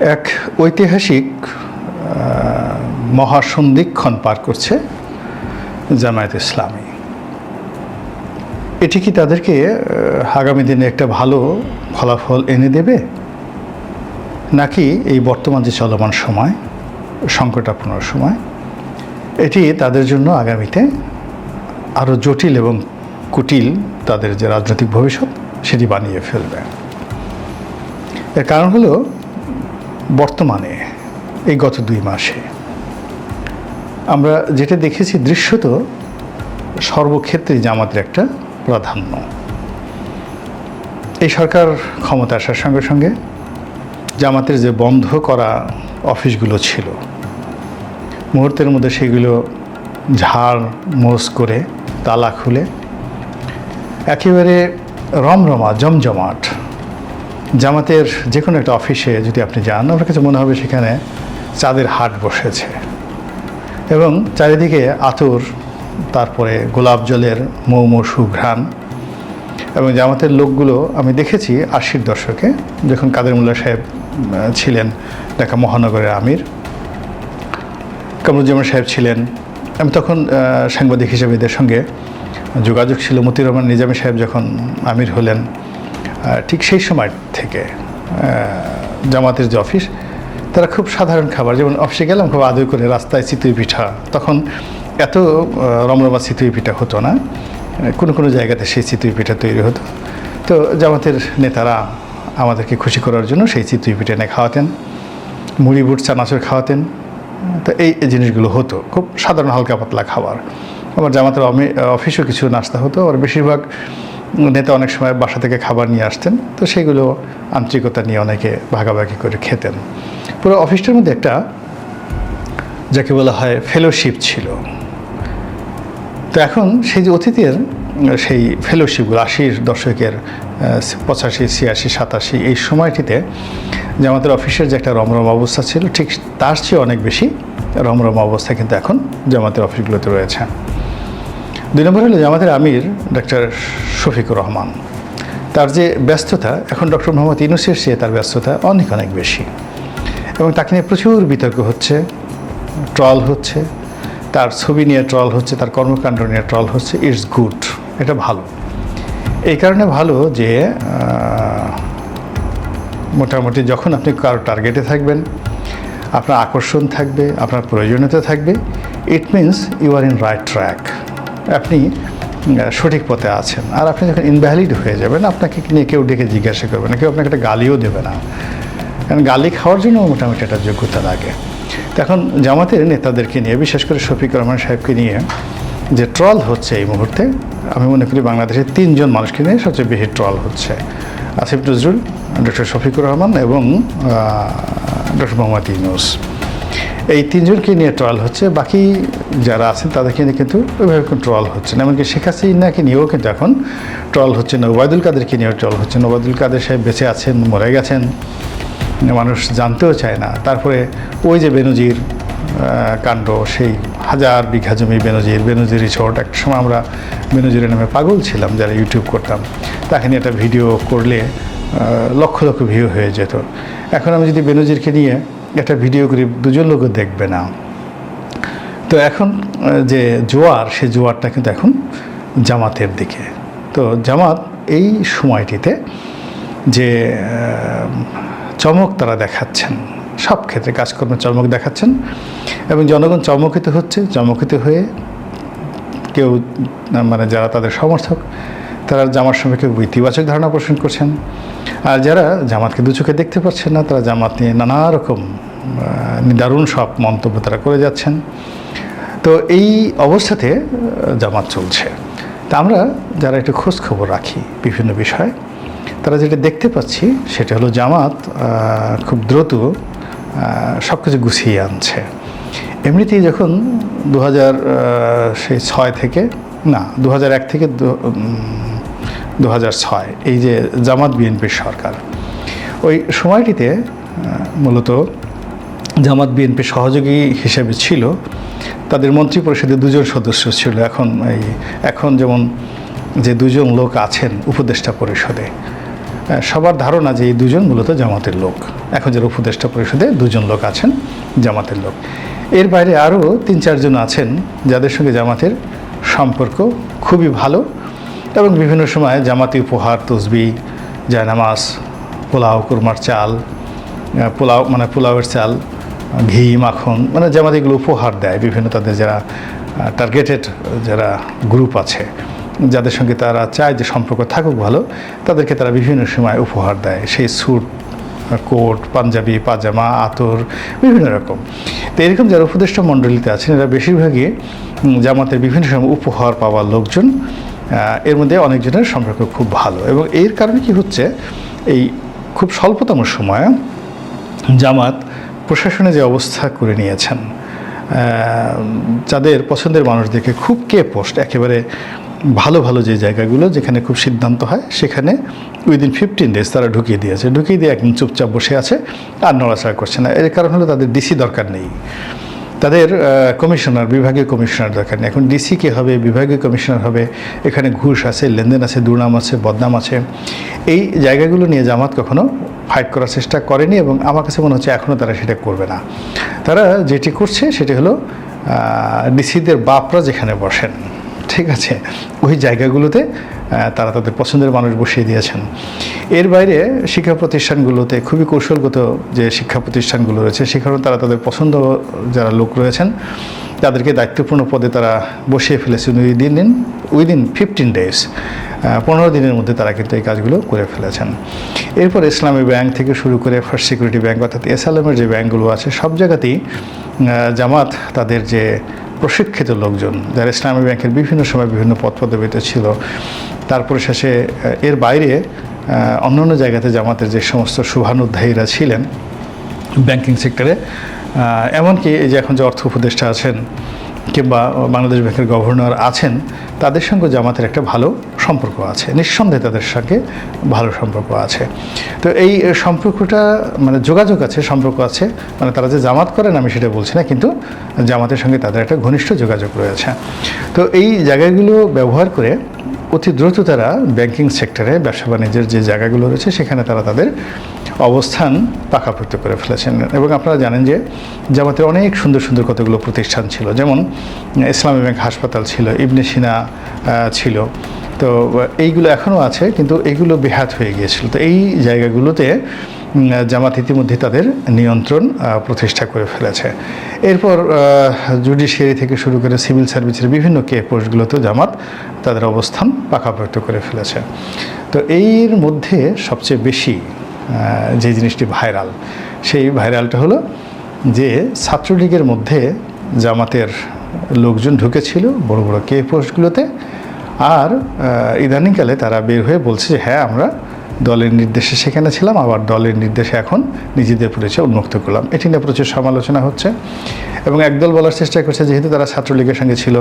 এক ঐতিহাসিক মহাসন্ধিক্ষণ পার করছে জামায়াত ইসলামী। এটি কি তাদেরকে আগামী দিনে একটা ভালো ফলাফল এনে দেবে? নাকি এই বর্তমান যে চলমান সময়, সংকটাপন্ন সময়, এটি তাদের জন্য আগামীতে আরও জটিল এবং কুটিল তাদের যে রাজনৈতিক ভবিষ্যৎ, সেটি বানিয়ে ফেলবে। এর কারণ হলো বর্তমানে, এই গত দুই মাসে। আমরা যেটা দেখেছি দৃশ্যত, সর্বক্ষেত্রে জামাতের একটা প্রাধান্য। এই সরকার ক্ষমতা আসার সঙ্গে সঙ্গে জামাতের যে বন্ধ করা অফিসগুলো ছিল, মুহূর্তের মধ্যে সেগুলো ঝাড় মোস করে তালা খুলে একেবারে রমরমা, জমজমাট জামাতের যে কোনো একটা অফিসে যদি আপনি যান আপনার কাছে মনে হবে সেখানে চাঁদের হাট বসেছে। এবং চারিদিকে আতর, তারপরে গোলাপ জলের মৌ মৌ সুঘ্রাণ এবং জামাতের লোকগুলো, আমি দেখেছি আশির দশকে, যখন কাদের মোল্লা সাহেব ছিলেন ঢাকা মহানগরের আমির, কামরুজ্জামান সাহেব ছিলেন। আমি তখন সাংবাদিক হিসেবে এদের সঙ্গে যোগাযোগ ছিল। মতিউর রহমান নিজামী সাহেব যখন আমির হলেন ঠিক সেই সময় থেকে জামাতের যে অফিস, তারা খুব সাধারণ খাবার, যেমন অফিসে গেলাম, খুব আদর করে রাস্তায় চিতই পিঠা। তখন এত রমরমা চিতই পিঠা হতো না। কোনো কোনো জায়গাতে সেই চিতই পিঠা তৈরি হতো। তো জামাতের নেতারা আমাদেরকে খুশি করার জন্য সেই চিতই পিঠা এনে খাওয়াতেন, মুড়ি, বুট, চানাচুর খাওয়াতেন। তো এই জিনিসগুলো হতো, খুব সাধারণ হালকা পাতলা খাবার। আমার জামাতের অফিসেও কিছু নাস্তা হতো, আর বেশিরভাগ নেতা অনেক সময় বাসা থেকে খাবার নিয়ে আসতেন, তো সেগুলো আন্তরিকতা নিয়ে অনেকে ভাগাভাগি করে খেতেন। পুরো অফিসটার মধ্যে একটা যাকে বলা হয় ফেলোশিপ ছিল। তো এখন সেই যে অতীতের সেই ফেলোশিপগুলো আশির দশকের পঁচাশি, ছিয়াশি, সাতাশি, এই সময়টিতে যে আমাদের অফিসের যে একটা রমরম অবস্থা ছিল, ঠিক তার চেয়ে অনেক বেশি রমরম অবস্থা কিন্তু এখন জামাতের অফিসগুলোতে রয়েছে। দুই নম্বর হলো জামাতের আমির ডক্টর শফিকুর রহমান। তার যে ব্যস্ততা, এখন ডক্টর মোহাম্মদ ইউনুসের চেয়ে তার ব্যস্ততা অনেক অনেক বেশি। এবং তাকে নিয়ে প্রচুর বিতর্ক হচ্ছে, ট্রল হচ্ছে, তার ছবি নিয়ে ট্রল হচ্ছে, তার কর্মকাণ্ড নিয়ে ট্রল হচ্ছে, ইটস গুড, এটা ভালো। এই কারণে ভালো যে মোটামুটি যখন আপনি কারও টার্গেটে থাকবেন, আপনার আকর্ষণ থাকবে, আপনার প্রয়োজনীয়তা থাকবে it means you are in right track আপনি সঠিক পথে আছেন। আর আপনি যখন ইনভ্যালিড হয়ে যাবেন, আপনাকে নিয়ে কেউ ডেকে জিজ্ঞাসা করবে না, কেউ আপনাকে একটা গালিও দেবে না। কারণ গালি খাওয়ার জন্য মোটামুটি একটা যোগ্যতা লাগে। এখন জামাতের নেতাদেরকে নিয়ে, বিশেষ করে শফিকুর রহমান সাহেবকে নিয়ে যে ট্রল হচ্ছে এই মুহূর্তে, আমি মনে করি বাংলাদেশের তিনজন মানুষকে নিয়ে সবচেয়ে বেশি ট্রল হচ্ছে। আসিফ নজরুল, ডক্টর শফিকুর রহমান এবং ডক্টর মোহাম্মদ ইউনুস। এই তিনজনকে নিয়ে ট্রল হচ্ছে, বাকি যারা আছেন তাদেরকে নিয়ে কিন্তু ওইভাবে কোনো ট্রল হচ্ছে না। এমনকি শেখ হাসিনাকে নিয়েও কিন্তু এখন ট্রল হচ্ছে না। ওবায়দুল কাদেরকে নিয়েও ট্রল হচ্ছে না। ওবায়দুল কাদের সাহেব বেঁচে আছেন, মরে গেছেন, মানুষ জানতেও চায় না। তারপরে ওই যে বেনজির কাণ্ড, সেই হাজার বিঘা জমি বেনজির বেনজির রিসোর্ট, একটা সময় আমরা বেনজিরের নামে পাগল ছিলাম, যারা ইউটিউব করতাম। তাকে নিয়ে একটা ভিডিও করলে লক্ষ লক্ষ ভিউ হয়ে যেত। এখন আমি যদি বেনজিরকে নিয়ে একটা ভিডিও করি দুজন লোকও দেখবে না। তো এখন যে জোয়ার, সে জোয়ারটা কিন্তু এখন জামাতের দিকে। তো জামাত এই সময়টিতে যে চমক তারা দেখাচ্ছেন, সব ক্ষেত্রে কাজকর্মে চমক দেখাচ্ছেন এবং জনগণ চমকিত হচ্ছে, চমকিত হয়ে কেউ মানে যারা তাদের সমর্থক, তারা সঙ্গে কেউ ইতিবাচক ধারণা পোষণ করছেন। আর যারা জামাতকে দু চোখে দেখতে পাচ্ছেন না, তারা জামাত নিয়ে নানা রকম দারুণ সব মন্তব্য তারা করে যাচ্ছেন। তো এই অবস্থাতে জামাত চলছে। তা আমরা যারা একটু খোঁজ খবর রাখি বিভিন্ন বিষয়ে, তারা যেটা দেখতে পাচ্ছি সেটা হলো জামাত খুব দ্রুত সব কিছু গুছিয়ে আনছে। এমনিতেই যখন দু হাজার সেই ছয় থেকে, না দু এক থেকে দু ছয়, এই যে জামাত বিএনপির সরকার, ওই সময়টিতে মূলত জামাত বিএনপি সহযোগী হিসেবে ছিল, তাদের মন্ত্রী পরিষদে দুজন সদস্য ছিল। এখন এই, এখন যেমন যে দুজন লোক আছেন উপদেষ্টা পরিষদে সবার ধারণা যে এই দুজন মূলত জামাতের লোক। এখন যারা উপদেষ্টা পরিষদে দুজন লোক আছেন, জামাতের লোক। এর বাইরে আরও তিন চারজন আছেন যাদের সঙ্গে জামাতের সম্পর্ক খুবই ভালো এবং বিভিন্ন সময় জামাতি উপহার, তসবি, জায়নামাজ, পোলাও, কুরমার চাল পোলাও মানে পোলাওয়ের চাল ঘি, মাখন মানে জামাত এগুলো উপহার দেয়, বিভিন্ন তাদের যারা টার্গেটেড যারা গ্রুপ আছে, যাদের সঙ্গে তারা চায় যে সম্পর্ক থাকুক ভালো, তাদেরকে তারা বিভিন্ন সময় উপহার দেয়। সেই স্যুট, কোট, পাঞ্জাবি, পাজামা, আতর, বিভিন্ন রকম। তো এরকম যারা উপদেষ্টা মণ্ডলীতে আছেন, এরা বেশিরভাগই জামাতের বিভিন্ন সময় উপহার পাওয়ার লোকজন এর মধ্যে অনেকজনের সম্পর্ক খুব ভালো। এবং এর কারণে কি হচ্ছে, এই খুব স্বল্পতম সময়ে জামাত প্রশাসনে যে অবস্থা করে নিয়েছেন যাদের পছন্দের মানুষদেরকে খুব কে পোস্ট, একেবারে ভালো ভালো যে জায়গাগুলো যেখানে খুব সিদ্ধান্ত হয়, সেখানে উইদিন ফিফটিন ডেজ তারা ঢুকিয়ে দিয়েছে। ঢুকিয়ে দিয়ে একদম চুপচাপ বসে আছে, আর নড়াচড়া করছে না। এর কারণ হলো তাদের ডিসি দরকার নেই। তাদের কমিশনার বিভাগীয় কমিশনার দরকার নেই। এখন ডিসি কে হবে, বিভাগীয় কমিশনার হবে, এখানে ঘুষ আছে, লেনদেন আছে, দুর্নাম আছে, বদনাম আছে। এই জায়গাগুলো নিয়ে জামাত কখনো ফাইট করার চেষ্টা করেনি এবং আমার কাছে মনে হচ্ছে এখনও তারা সেটা করবে না। তারা যেটি করছে সেটি হলো ডিসিদের বাপরা যেখানে বসেন। ঠিক আছে, ওই জায়গাগুলোতে তারা তাদের পছন্দের মানুষ বসিয়ে দিয়েছেন। এর বাইরে শিক্ষা প্রতিষ্ঠানগুলোতে খুবই কৌশলগত যে শিক্ষা প্রতিষ্ঠানগুলো রয়েছে, সেখানেও তারা তাদের পছন্দ যারা লোক রয়েছেন, তাদেরকে দায়িত্বপূর্ণ পদে তারা বসিয়ে ফেলেছেন উইদিন দিন দিন উইদিন ফিফটিন ডেজ পনেরো দিনের মধ্যে তারা কিন্তু এই কাজগুলো করে ফেলেছেন। এরপর ইসলামী ব্যাংক থেকে শুরু করে ফার্স্ট সিকিউরিটি ব্যাংক অর্থাৎ এসআলএমের যে ব্যাংকগুলো আছে, সব জায়গাতেই জামাত তাদের যে প্রশিক্ষিত লোকজন, যারা ইসলামী ব্যাংকের বিভিন্ন সময় বিভিন্ন পদ পদবিতে ছিল, তারপরে শেষে এর বাইরে অন্য অন্যান্য জায়গাতে জামাতের যে সমস্ত শুভানুধ্যায়ীরা ছিলেন ব্যাংকিং সেক্টরে এমনকি এই যে এখন যে অর্থ উপদেষ্টা আছেন কিংবা বাংলাদেশ ব্যাংকের গভর্নর আছেন, তাদের সঙ্গে জামাতের একটা ভালো সম্পর্ক আছে। নিঃসন্দেহে তাদের সঙ্গে ভালো সম্পর্ক আছে। তো এই সম্পর্কটা মানে যোগাযোগ আছে, সম্পর্ক আছে মানে তারা যে জামাত করেন আমি সেটা বলছি না, কিন্তু জামাতের সঙ্গে তাদের একটা ঘনিষ্ঠ যোগাযোগ রয়েছে। তো এই জায়গাগুলো ব্যবহার করে অতি দ্রুত তারা ব্যাংকিং সেক্টরে, ব্যবসা বাণিজ্যের যে জায়গাগুলো রয়েছে, সেখানে তারা তাদের অবস্থান পাকাপোক্ত করে ফেলেছেন। এবং আপনারা জানেন যে জামাতের অনেক সুন্দর সুন্দর কতগুলো প্রতিষ্ঠান ছিল। যেমন ইসলামী ব্যাংক হাসপাতাল ছিল, ইবনে সিনা ছিল। তো এইগুলো এখনও আছে, কিন্তু এইগুলো বেহাত হয়ে গিয়েছিল। তো এই জায়গাগুলোতে জামাত ইতিমধ্যে তাদের নিয়ন্ত্রণ প্রতিষ্ঠা করে ফেলেছে। এরপর জুডিশিয়ারি থেকে শুরু করে সিভিল সার্ভিসের বিভিন্ন কে পোস্টগুলোতেও জামাত তাদের অবস্থান পাকাপোক্ত করে ফেলেছে। তো এর মধ্যে সবচেয়ে বেশি যে জিনিসটি ভাইরাল, সেই ভাইরালটা হলো যে ছাত্রলীগের মধ্যে জামাতের লোকজন ঢুকেছিল বড় বড় কে পোস্টগুলোতে আর ইদানিংকালে তারা বের হয়ে বলছে যে হ্যাঁ আমরা দলের নির্দেশে সেখানে ছিলাম, আবার দলের নির্দেশে এখন নিজেদের পরিচয় উন্মুক্ত করলাম। এটি নিয়ে প্রচুর সমালোচনা হচ্ছে এবং একদল বলার চেষ্টা করছে, যেহেতু তারা ছাত্রলীগের সঙ্গে ছিল।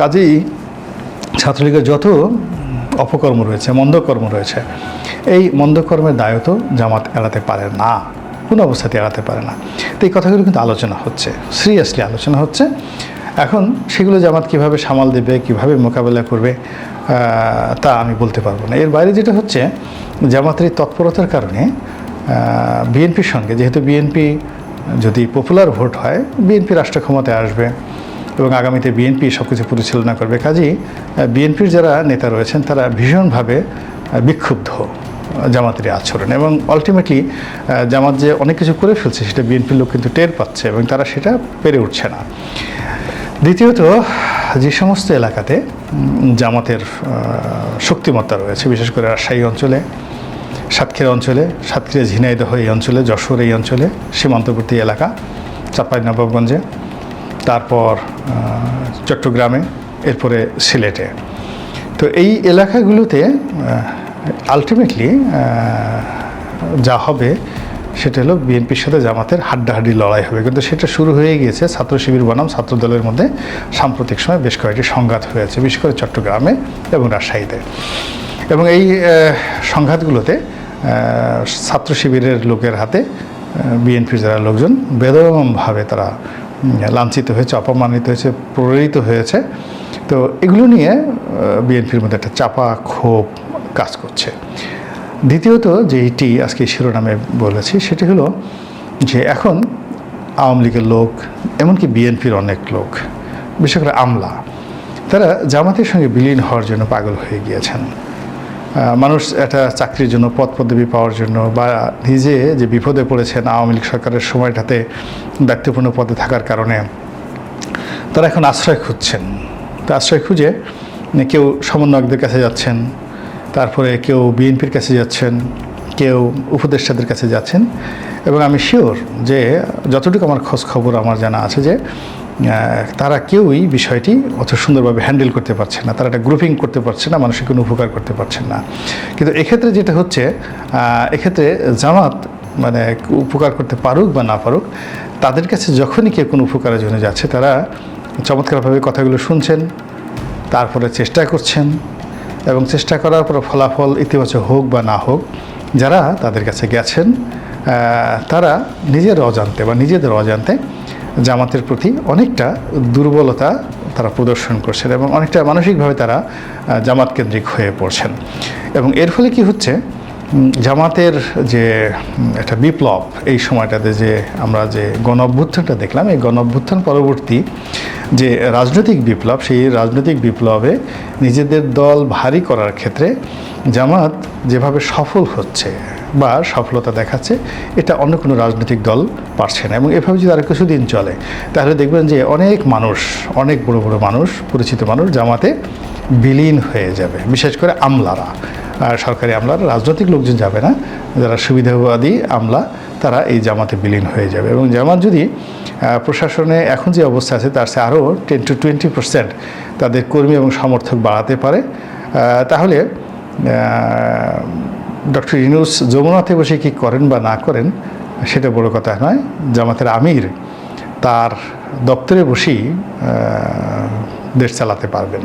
কাজেই ছাত্রলীগের যত অপকর্ম রয়েছে, মন্দকর্ম রয়েছে, এই মন্দকর্মের দায়ও তো জামাত এড়াতে পারে না, কোনো অবস্থাতে এড়াতে পারে না। তো এই কথাগুলো কিন্তু আলোচনা হচ্ছে, সিরিয়াসলি আলোচনা হচ্ছে। এখন সেগুলো জামাত কীভাবে সামাল দেবে, কীভাবে মোকাবেলা করবে তা আমি বলতে পারব না। এর বাইরে যেটা হচ্ছে, জামাতের এই তৎপরতার কারণে বিএনপির সঙ্গে, যেহেতু বিএনপি যদি পপুলার ভোট হয়, বিএনপি রাষ্ট্র ক্ষমতায় আসবে এবং আগামীতে বিএনপি সব কিছু পরিচালনা করবে। কাজেই বিএনপির যারা নেতা রয়েছেন, তারা ভীষণভাবে বিক্ষুব্ধ জামাতের আচরণ এবং আলটিমেটলি জামাত যে অনেক কিছু করে ফেলছে, সেটা বিএনপির লোক কিন্তু টের পাচ্ছে এবং তারা সেটা পেরে উঠছে না। দ্বিতীয়ত, যে সমস্ত এলাকাতে জামাতের শক্তিমত্তা রয়েছে, বিশেষ করে রাজশাহী অঞ্চলে, সাতক্ষীরা অঞ্চলে, সাতক্ষীরা ঝিনাইদহ এই অঞ্চলে, যশোর এই অঞ্চলে, সীমান্তবর্তী এলাকা, চাপাই নবাবগঞ্জে, তারপর চট্টগ্রামে, এরপরে সিলেটে। তো এই এলাকাগুলোতে আলটিমেটলি যা হবে সেটা হলো বিএনপির সাথে জামাতের হাড্ডাহাড্ডি লড়াই হবে। কিন্তু সেটা শুরু হয়ে গিয়েছে, ছাত্র শিবির বনাম ছাত্র দলের মধ্যে সাম্প্রতিক সময় বেশ কয়েকটি সংঘাত হয়েছে, বিশেষ করে চট্টগ্রামে এবং রাজশাহীতে। এবং এই সংঘাতগুলোতে ছাত্র শিবিরের লোকের হাতে বিএনপির যারা লোকজন বেদমভাবে তারা লাঞ্ছিত হয়েছে, অপমানিত হয়েছে, প্ররোচিত হয়েছে। তো এগুলো নিয়ে বিএনপির মধ্যে একটা চাপা ক্ষোভ কাজ করছে। দ্বিতীয়ত যেইটি আজকে শিরোনামে বলেছি, সেটি হলো যে এখন আওয়ামী লীগের লোক, এমনকি বিএনপির অনেক লোক, বিশেষ করে আমলা, তারা জামাতের সঙ্গে বিলীন হওয়ার জন্য পাগল হয়ে গিয়েছেন। মানুষ একটা চাকরির জন্য পদ পদবি পাওয়ার জন্য বা নিজে যে বিপদে পড়েছেন আওয়ামী লীগ সরকারের সময়টাতে দায়িত্বপূর্ণ পদে থাকার কারণে, তারা এখন আশ্রয় খুঁজছেন। তো আশ্রয় খুঁজে কেউ সমন্বয়কদের কাছে যাচ্ছেন তারপরে কেউ বিএনপির কাছে যাচ্ছেন, কেউ উপদেষ্টাদের কাছে যাচ্ছেন এবং আমি শিওর যে যতটুকু আমার খোঁজ খবর আমার জানা আছে যে তারা কেউই বিষয়টি অত সুন্দরভাবে হ্যান্ডেল করতে পারছে না। তারা একটা গ্রুপিং করতে পারছে না মানুষের কোনো উপকার করতে পারছেন না। কিন্তু এক্ষেত্রে যেটা হচ্ছে এক্ষেত্রে জামাত মানে উপকার করতে পারুক বা না পারুক, তাদের কাছে যখনই কেউ কোনো উপকারের জন্য যাচ্ছে, তারা চমৎকারভাবে কথাগুলো শুনছেন, তারপরে চেষ্টা করছেন এবং চেষ্টা করার পর ফলাফল ইতিবাচক হোক বা না হোক, যারা তাদের কাছে গেছেন তারা নিজের অজান্তে বা নিজেদের অজান্তে জামাতের প্রতি অনেকটা দুর্বলতা তারা প্রদর্শন করছেন এবং অনেকটা মানসিকভাবে তারা জামাতকেন্দ্রিক জামাত কেন্দ্রিক হয়ে পড়ছেন। এবং এর ফলে কি হচ্ছে? জামাতের যে একটা বিপ্লব এই সময়টাতে যে আমরা যে গণ অভ্যুত্থানটা দেখলাম, এই গণ অভ্যুত্থান পরবর্তী যে রাজনৈতিক বিপ্লব, সেই রাজনৈতিক বিপ্লবে নিজেদের দল ভারী করার ক্ষেত্রে জামাত যেভাবে সফল হচ্ছে বা সফলতা দেখাচ্ছে, এটা অন্য কোনো রাজনৈতিক দল পারছে না। এবং এভাবে যদি আর কিছুদিন চলে, তাহলে দেখবেন যে অনেক মানুষ, অনেক বড় বড় মানুষ, পরিচিত মানুষ জামাতে বিলীন হয়ে যাবে, বিশেষ করে আমলারা। সরকারি আমলারা, রাজনৈতিক লোকজন যাবে না, যারা সুবিধাবাদী আমলা, তারা এই জামাতে বিলীন হয়ে যাবে। এবং জামাত যদি প্রশাসনে এখন যে অবস্থা আছে, তার চেয়ে আরও টেন টু টোয়েন্টি পার্সেন্ট তাদের কর্মী এবং সমর্থক বাড়াতে পারে তাহলে ডক্টর ইনুস যমুনাতে বসে কি করেন বা না করেন, সেটা বড় কথা নয়। জামাতের আমির তার দপ্তরে বসেই দেশ চালাতে পারবেন।